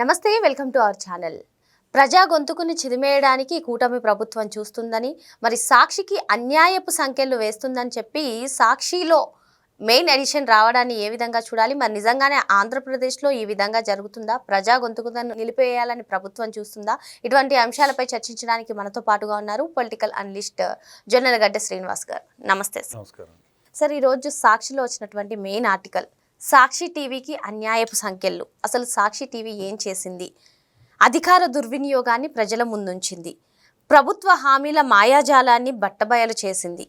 నమస్తే welcome to our channel. ప్రజా గొంతుకుని చిదిమేయడానికి కూటమి ప్రభుత్వం చూస్తుందని మరి సాక్షికి అన్యాయపు సంఖ్యలు వేస్తుందని చెప్పి సాక్షిలో మెయిన్ ఎడిషన్ రావడాన్ని ఏ విధంగా చూడాలి? మరి నిజంగానే ఆంధ్రప్రదేశ్లో ఈ విధంగా జరుగుతుందా? ప్రజా గొంతుకును నిలిపేయాలని ప్రభుత్వం చూస్తుందా? ఇటువంటి అంశాలపై చర్చించడానికి మనతో పాటుగా ఉన్నారు పొలిటికల్ అనలిస్ట్ జొన్నలగడ్డ శ్రీనివాస్ గారు. నమస్తే సార్ ఈరోజు సాక్షిలో వచ్చినటువంటి మెయిన్ ఆర్టికల్ సాక్షి టీవీకి అన్యాయపు సంఖ్యలు. అసలు సాక్షి టీవీ ఏం చేసింది? అధికార దుర్వినియోగాన్ని ప్రజల ముందుంచింది. ప్రభుత్వ హామీల మాయాజాలాన్ని బట్టబయలు చేసింది.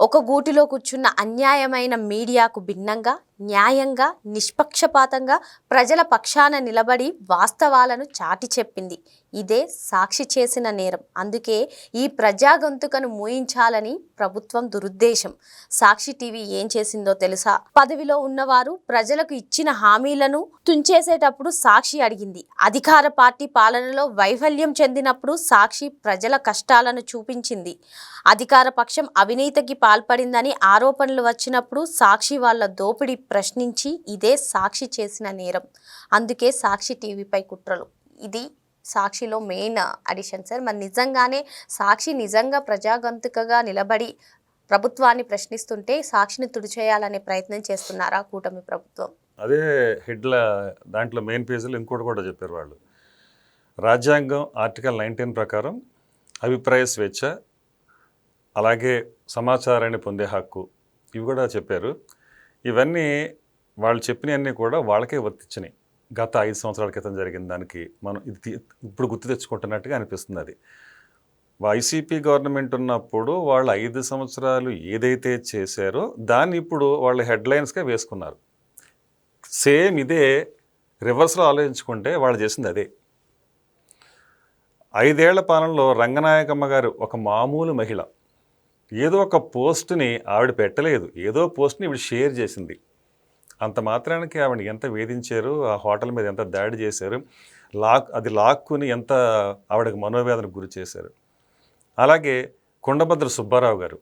ఒక గూటిలో కూర్చున్న అన్యాయమైన మీడియాకు భిన్నంగా న్యాయంగా నిష్పక్షపాతంగా ప్రజల పక్షాన నిలబడి వాస్తవాలను చాటి చెప్పింది. ఇదే సాక్షి చేసిన నేరం. అందుకే ఈ ప్రజా గొంతుకను మూయించాలని ప్రభుత్వం దురుద్దేశం. సాక్షి టీవీ ఏం చేసిందో తెలుసా? పదవిలో ఉన్నవారు ప్రజలకు ఇచ్చిన హామీలను తుంచేసేటప్పుడు సాక్షి అడిగింది. అధికార పార్టీ పాలనలో వైఫల్యం చెందినప్పుడు సాక్షి ప్రజల కష్టాలను చూపించింది. అధికార పక్షం అవినీతికి పాల్పడిందని ఆరోపణలు వచ్చినప్పుడు సాక్షి వాళ్ళ దోపిడీ ప్రశ్నించి ఇదే సాక్షి చేసిన నేరం. అందుకే సాక్షి టీవీపై కుట్రలు. ఇది సాక్షిలో మెయిన్ అడిషన్ సార్. మరి నిజంగానే సాక్షి నిజంగా ప్రజాగంతుకగా నిలబడి ప్రభుత్వాన్ని ప్రశ్నిస్తుంటే సాక్షిని తుడిచేయాలనే ప్రయత్నం చేస్తున్నారా కూటమి ప్రభుత్వం? అదే హెడ్ల దాంట్లో మెయిన్ పేజీలో ఇంకోటి కూడా చెప్పారు వాళ్ళు. రాజ్యాంగం ఆర్టికల్ నైన్టీన్ ప్రకారం అభిప్రాయ స్వేచ్ఛ అలాగే సమాచారాన్ని పొందే హక్కు ఇవి కూడా చెప్పారు. ఇవన్నీ వాళ్ళు చెప్పినవన్నీ కూడా వాళ్ళకే వర్తించినాయి. గత ఐదు సంవత్సరాల క్రితం జరిగిన దానికి మనం ఇది ఇప్పుడు గుర్తు తెచ్చుకుంటున్నట్టుగా అనిపిస్తుంది అది. వైసీపీ గవర్నమెంట్ ఉన్నప్పుడు వాళ్ళు ఐదు సంవత్సరాలు ఏదైతే చేశారో దాన్ని ఇప్పుడు వాళ్ళు హెడ్లైన్స్గా వేసుకున్నారు. సేమ్ ఇదే రివర్స్లో ఆలోచించుకుంటే వాళ్ళు చేసింది అదే. ఐదేళ్ళ పాలనలో రంగనాయకమ్మ గారు ఒక మామూలు మహిళ. ఏదో ఒక పోస్ట్ని ఆవిడ పెట్టలేదు. ఏదో పోస్ట్ని ఇవి షేర్ చేసింది. అంత మాత్రానికి ఆవిడ ఎంత వేధించారు ఆ హోటల్ మీద ఎంత దాడి చేశారు లాక్ అది లాక్కుని ఎంత ఆవిడకి మనోవేదనకు గురి చేశారు. అలాగే కుండభద్ర సుబ్బారావు గారు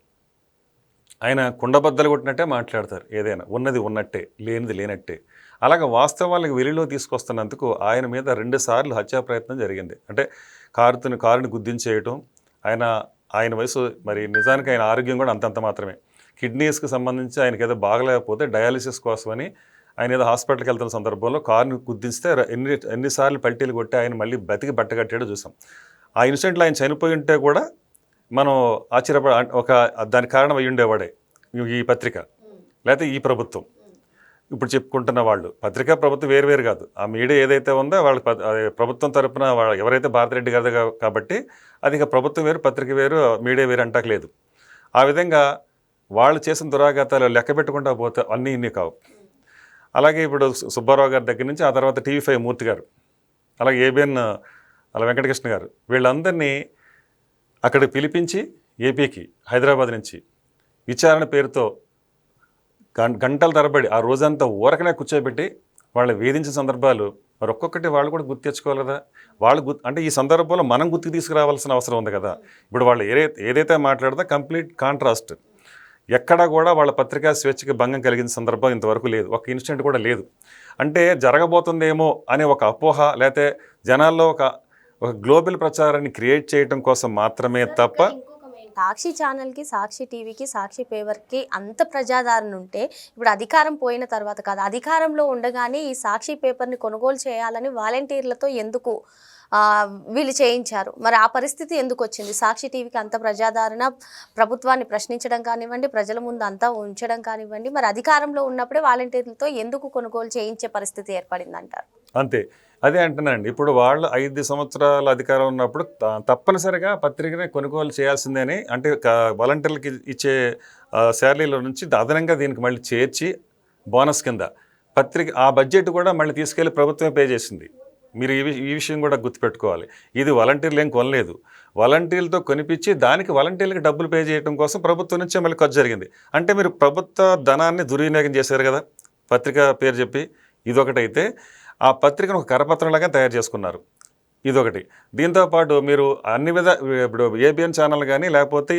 ఆయన కుండబద్దలు కొట్టినట్టే మాట్లాడతారు. ఏదైనా ఉన్నది ఉన్నట్టే లేనిది లేనట్టే. అలాగే వాస్తవాలకు వెలిలో తీసుకొస్తున్నందుకు ఆయన మీద రెండు సార్లు హత్యా ప్రయత్నం జరిగింది. అంటే కారుతుని కారుని గుద్దించేయటం ఆయన ఆయన వయసు మరి నిజానికి ఆయన ఆరోగ్యం కూడా అంతంత మాత్రమే. కిడ్నీస్కి సంబంధించి ఆయనకి ఏదో బాగలేకపోతే డయాలిసిస్ కోసమని ఆయన ఏదో హాస్పిటల్కి వెళ్తున్న సందర్భంలో కారుని కుద్దిస్తే ఎన్ని ఎన్నిసార్లు పల్టీలు కొట్టి ఆయన మళ్ళీ బతికి బట్టగట్టాడు చూసాం. ఆ ఇన్సిడెంట్లో ఆయన చనిపోయి ఉంటే కూడా మనం ఆశ్చర్యపడ ఒక దానికి కారణం అయ్యి ఉండేవాడే ఈ పత్రిక. లేకపోతే ఈ ప్రభుత్వం. ఇప్పుడు చెప్పుకుంటున్న వాళ్ళు. పత్రికా ప్రభుత్వం వేరు వేరు కాదు. ఆ మీడియా ఏదైతే ఉందో వాళ్ళ ప్రభుత్వం తరపున వాళ్ళ ఎవరైతే భారతిరెడ్డి గారు కాబట్టి అది ఇక ప్రభుత్వం వేరు పత్రిక వేరు మీడియా వేరు అంటలేదు ఆ విధంగా వాళ్ళు చేసిన దురాఘాతాలు లెక్క పెట్టుకుంటా పోతే అన్నీ ఇన్ని కావు. అలాగే ఇప్పుడు సు- సుబ్బారావు గారి దగ్గర నుంచి ఆ తర్వాత టీవీ ఫైవ్ మూర్తి గారు అలాగే ఏబిఎన్ అలా వెంకటకృష్ణ గారు వీళ్ళందరినీ అక్కడికి పిలిపించి ఏపీకి హైదరాబాద్ నుంచి విచారణ పేరుతో గంటల తరబడి ఆ రోజంతా ఊరకనే కూర్చోబెట్టి వాళ్ళని వేధించిన సందర్భాలు మరి ఒక్కొక్కటి వాళ్ళు కూడా గుర్తు తెచ్చుకోవాలి కదా. వాళ్ళు గుర్తు అంటే ఈ సందర్భంలో మనం గుర్తుకు తీసుకురావాల్సిన అవసరం ఉంది కదా. ఇప్పుడు వాళ్ళు ఏదైతే ఏదైతే మాట్లాడదో కంప్లీట్ కాంట్రాస్ట్. ఎక్కడా కూడా వాళ్ళ పత్రికా స్వేచ్ఛకి భంగం కలిగిన సందర్భం ఇంతవరకు లేదు. ఒక ఇన్సిడెంట్ కూడా లేదు. అంటే జరగబోతుందేమో అనే ఒక అపోహ లేకపోతే జనాల్లో ఒక ఒక గ్లోబల్ ప్రచారాన్ని క్రియేట్ చేయడం కోసం మాత్రమే తప్ప సాక్షి ఛానల్కి సాక్షి టీవీకి సాక్షి పేపర్కి అంత ప్రజాదరణ ఉంటే ఇప్పుడు అధికారం పోయిన తర్వాత కాదు అధికారంలో ఉండగానే ఈ సాక్షి పేపర్ని కొనుగోలు చేయాలని వాలంటీర్లతో ఎందుకు వీళ్ళు చేయించారు? మరి ఆ పరిస్థితి ఎందుకు వచ్చింది? సాక్షి టీవీకి అంత ప్రజాదరణ ప్రభుత్వాన్ని ప్రశ్నించడం కానివ్వండి ప్రజల ముందు అంతా ఉంచడం కానివ్వండి మరి అధికారంలో ఉన్నప్పుడే వాలంటీర్లతో ఎందుకు కొనుగోలు చేయించే పరిస్థితి ఏర్పడింది అంటారు అంతే. అదే అంటున్నానండి. ఇప్పుడు వాళ్ళు ఐదు సంవత్సరాల అధికారం ఉన్నప్పుడు త- తప్పనిసరిగా పత్రికని కొనుగోలు చేయాల్సిందేని అంటే వాలంటీర్లకి ఇచ్చే శాలరీలో శాలరీల నుంచి అదనంగా దీనికి మళ్ళీ చేర్చి బోనస్ కింద పత్రిక ఆ బడ్జెట్ కూడా మళ్ళీ తీసుకెళ్ళి ప్రభుత్వమే పే చేసింది. మీరు ఈ ఈ విషయం కూడా గుర్తుపెట్టుకోవాలి. ఇది వాలంటీర్లు ఏం కొనలేదు. వాలంటీర్లతో కొనిపించి దానికి వాలంటీర్లకు డబ్బులు పే చేయడం కోసం ప్రభుత్వం నుంచే మళ్ళీ ఖర్చు జరిగింది. అంటే మీరు ప్రభుత్వ ధనాన్ని దుర్వినియోగం చేశారు కదా? పత్రిక పేరు చెప్పి ఇదొకటైతే ఆ పత్రికను ఒక కరపత్రంలాగా తయారు చేసుకున్నారు. ఇదొకటి. దీంతో పాటు మీరు అన్ని విధ ఇప్పుడు ఏబిఎన్ ఛానల్ కానీ లేకపోతే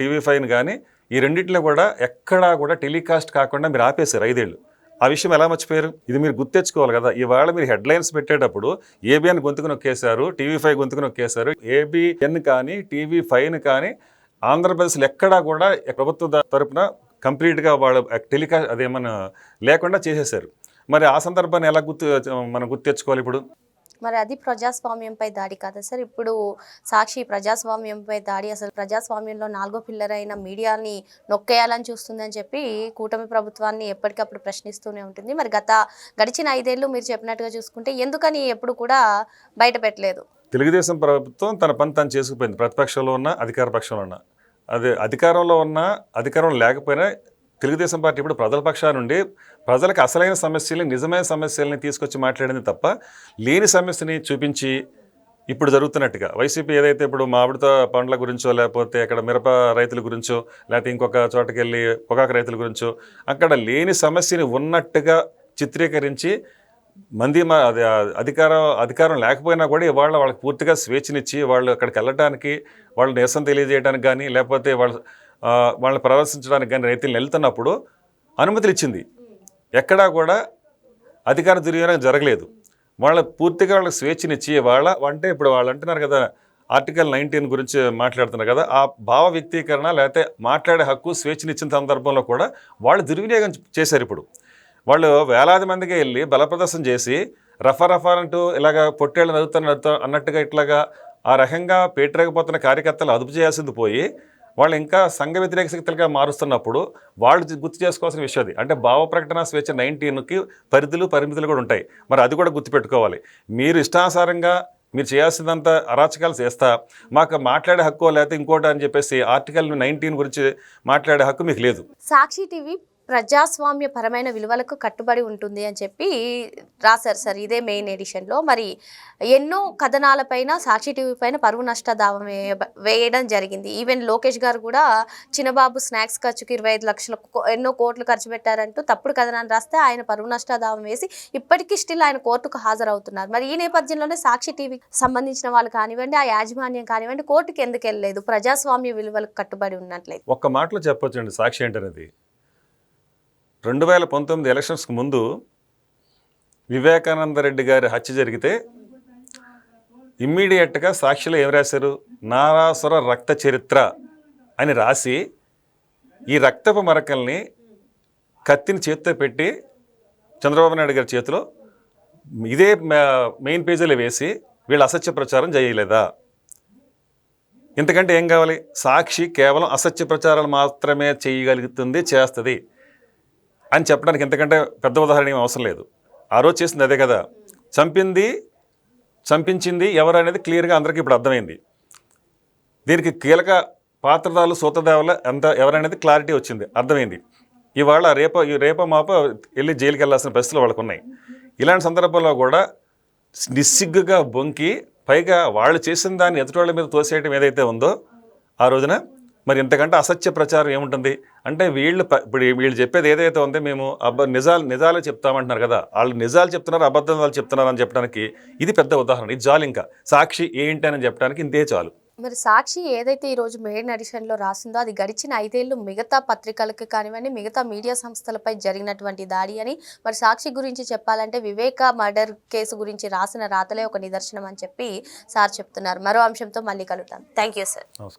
టీవీ ఫైన్ కానీ ఈ రెండింటిలో కూడా ఎక్కడా కూడా టెలికాస్ట్ కాకుండా మీరు ఆపేశారు ఐదేళ్ళు ఆ విషయం ఎలా మర్చిపోయారు? ఇది మీరు గుర్తెచ్చుకోవాలి కదా. ఇవాళ మీరు హెడ్లైన్స్ పెట్టేటప్పుడు ఏబిఎన్ గొంతుకు నొక్కేశారు టీవీ ఫైవ్ గొంతుకు నొక్కేశారు ఏబిఎన్ కానీ టీవీ ఫైన్ కానీ ఆంధ్రప్రదేశ్లో ఎక్కడా కూడా ప్రభుత్వ తరపున కంప్లీట్గా వాళ్ళు టెలికాస్ట్ అదేమన్నా లేకుండా చేసేశారు. మరి ఆ సందర్భాన్ని ఎలా గుర్తు మనం గుర్తెచ్చుకోవాలి ఇప్పుడు? మరి అది ప్రజాస్వామ్యంపై దాడి కదా సార్? ఇప్పుడు సాక్షి ప్రజాస్వామ్యంపై దాడి అసలు ప్రజాస్వామ్యంలో నాలుగో పిల్లర్ అయిన మీడియాని నొక్కేయాలని చూస్తుందని చెప్పి కూటమి ప్రభుత్వాన్ని ఎప్పటికప్పుడు ప్రశ్నిస్తూనే ఉంటుంది. మరి గత గడిచిన ఐదేళ్ళు మీరు చెప్పినట్టుగా చూసుకుంటే ఎందుకని ఎప్పుడు కూడా బయట పెట్టలేదు? తెలుగుదేశం ప్రభుత్వం తన పని తను చేసుకుపోయింది. ప్రతిపక్షంలో ఉన్న అధికార పక్షంలో ఉన్న. అదే అధికారంలో ఉన్న అధికారం లేకపోయినా తెలుగుదేశం పార్టీ ఇప్పుడు ప్రజల పక్షాన నుండి ప్రజలకు అసలైన సమస్యల్ని నిజమైన సమస్యల్ని తీసుకొచ్చి మాట్లాడింది తప్ప లేని సమస్యని చూపించి ఇప్పుడు జరుగుతున్నట్టుగా. వైసీపీ ఏదైతే ఇప్పుడు మామిడితో పండ్ల గురించో లేకపోతే అక్కడ మిరప రైతుల గురించో లేకపోతే ఇంకొక చోటకి వెళ్ళి పొగాకు రైతుల గురించో అక్కడ లేని సమస్యని ఉన్నట్టుగా చిత్రీకరించి మంది మా అది అధికారం అధికారం లేకపోయినా కూడా ఇవాళ వాళ్ళకి పూర్తిగా స్వేచ్ఛనిచ్చి వాళ్ళు అక్కడికి వెళ్ళడానికి వాళ్ళు నిరసన తెలియజేయడానికి కానీ లేకపోతే వాళ్ళు వాళ్ళని ప్రదర్శించడానికి కానీ రైతులు వెళ్తున్నప్పుడు అనుమతులు ఇచ్చింది. ఎక్కడా కూడా అధికార దుర్వినియోగం జరగలేదు. వాళ్ళ పూర్తిగా వాళ్ళకి స్వేచ్ఛనిచ్చి వాళ్ళ అంటే ఇప్పుడు వాళ్ళు అంటున్నారు కదా ఆర్టికల్ నైన్టీన్ గురించి మాట్లాడుతున్నారు కదా ఆ భావ వ్యక్తీకరణ లేకపోతే మాట్లాడే హక్కు స్వేచ్ఛనిచ్చిన సందర్భంలో కూడా వాళ్ళు దుర్వినియోగం చేశారు ఇప్పుడు. వాళ్ళు వేలాది మందికి వెళ్ళి బలప్రదర్శన చేసి రఫా రఫా అంటూ ఇలాగ పొట్టేళ్ళు నవ్వుతాను అన్నట్టుగా ఇట్లాగా ఆ రకంగా పేటరేకపోతున్న కార్యకర్తలు అదుపు చేయాల్సింది పోయి వాళ్ళు ఇంకా సంఘ వ్యతిరేక శక్తులుగా మారుస్తున్నప్పుడు వాళ్ళు గుర్తు చేసుకోవాల్సిన విషయం అది. అంటే భావ ప్రకటన స్వేచ్ఛ నైన్టీన్కి పరిధులు పరిమితులు కూడా ఉంటాయి. మరి అది కూడా గుర్తుపెట్టుకోవాలి. మీరు ఇష్టానుసారంగా మీరు చేయాల్సిందంతా అరాచకాలు చేస్తా మాకు మాట్లాడే హక్కు లేకపోతే ఇంకోటి అని చెప్పేసి ఆర్టికల్ నైన్టీన్ గురించి మాట్లాడే హక్కు మీకు లేదు. సాక్షి టీవీ ప్రజాస్వామ్యపరమైన విలువలకు కట్టుబడి ఉంటుంది అని చెప్పి రాశారు సార్. ఇదే మెయిన్ ఎడిషన్లో మరి ఎన్నో కథనాలపైన సాక్షి టీవీ పైన పరువు నష్ట దావం వేయ వేయడం జరిగింది. ఈవెన్ లోకేష్ గారు కూడా చిన్నబాబు స్నాక్స్ ఖర్చుకి ఇరవై ఐదు లక్షలు ఎన్నో కోట్లు ఖర్చు పెట్టారంటూ తప్పుడు కథనాన్ని రాస్తే ఆయన పరువు నష్ట దావం వేసి ఇప్పటికీ స్టిల్ ఆయన కోర్టుకు హాజరవుతున్నారు. మరి ఈ నేపథ్యంలోనే సాక్షి టీవీకి సంబంధించిన వాళ్ళు కానివ్వండి ఆ యాజమాన్యం కానివ్వండి కోర్టుకి ఎందుకు వెళ్ళలేదు? ప్రజాస్వామ్య విలువలకు కట్టుబడి ఉన్నట్లయితే. ఒక్క మాటలో చెప్పొచ్చండి సాక్షి ఏంటనేది. రెండు వేల పంతొమ్మిది ఎలక్షన్స్కి ముందు వివేకానంద రెడ్డి గారి హత్య జరిగితే ఇమ్మీడియట్గా సాక్షిలో ఏం రాశారు? నారాసుర రక్త చరిత్ర అని రాసి ఈ రక్తపు మరకల్ని కత్తిని చేతితో పెట్టి చంద్రబాబు నాయుడు గారి చేతిలో ఇదే మెయిన్ పేజీలో వేసి వీళ్ళు అసత్య ప్రచారం చేయలేదా ఇంతకంటే ఏం కావాలి? సాక్షి కేవలం అసత్య ప్రచారాలు మాత్రమే చేయగలుగుతుంది చేస్తుంది. అని చెప్పడానికి ఎంతకంటే పెద్ద ఉదాహరణ ఏం అవసరం లేదు. ఆ రోజు చేసింది అదే కదా. చంపింది చంపించింది ఎవరు అనేది క్లియర్గా అందరికీ ఇప్పుడు అర్థమైంది. దీనికి కీలక పాత్రదారులు సూత్రధారులు ఎంత ఎవరనేది క్లారిటీ వచ్చింది అర్థమైంది. ఇవాళ రేప ఈ రేప మాప వెళ్ళి జైలుకి వెళ్ళాల్సిన పరిస్థితులు వాళ్ళకు ఉన్నాయి. ఇలాంటి సందర్భంలో కూడా నిస్సిగ్గుగా బొంకి పైగా వాళ్ళు చేసిన దాన్ని ఎదుటి మీద తోసేయటం ఏదైతే ఉందో ఆ రోజున మరి ఇంతకంటే అసత్య ప్రచారం ఏముంటుంది? అంటే వీళ్ళు ఇప్పుడు వీళ్ళు చెప్పేది ఏదైతే ఉందో మేము అబ్బ నిజాలు నిజాలే చెప్తామంటున్నారు కదా. వాళ్ళు నిజాలు చెప్తున్నారు అబద్ధాలు చెప్తున్నారు అని చెప్పడానికి ఇది పెద్ద ఉదాహరణ. ఇది చాలు ఇంకా. సాక్షి ఏంటి అని చెప్పడానికి ఇంతే చాలు. మరి సాక్షి ఏదైతే ఈ రోజు మెయిన్ ఎడిషన్లో రాసిందో అది గడిచిన ఐదేళ్ళు మిగతా పత్రికలకు కానివ్వండి మిగతా మీడియా సంస్థలపై జరిగినటువంటి దాడి అని మరి సాక్షి గురించి చెప్పాలంటే వివేక మర్డర్ కేసు గురించి రాసిన రాతలే ఒక నిదర్శనం అని చెప్పి సార్ చెప్తున్నారు. మరో అంశంతో మళ్ళీ కలుద్దాం. Thank you sir. నమస్కారం.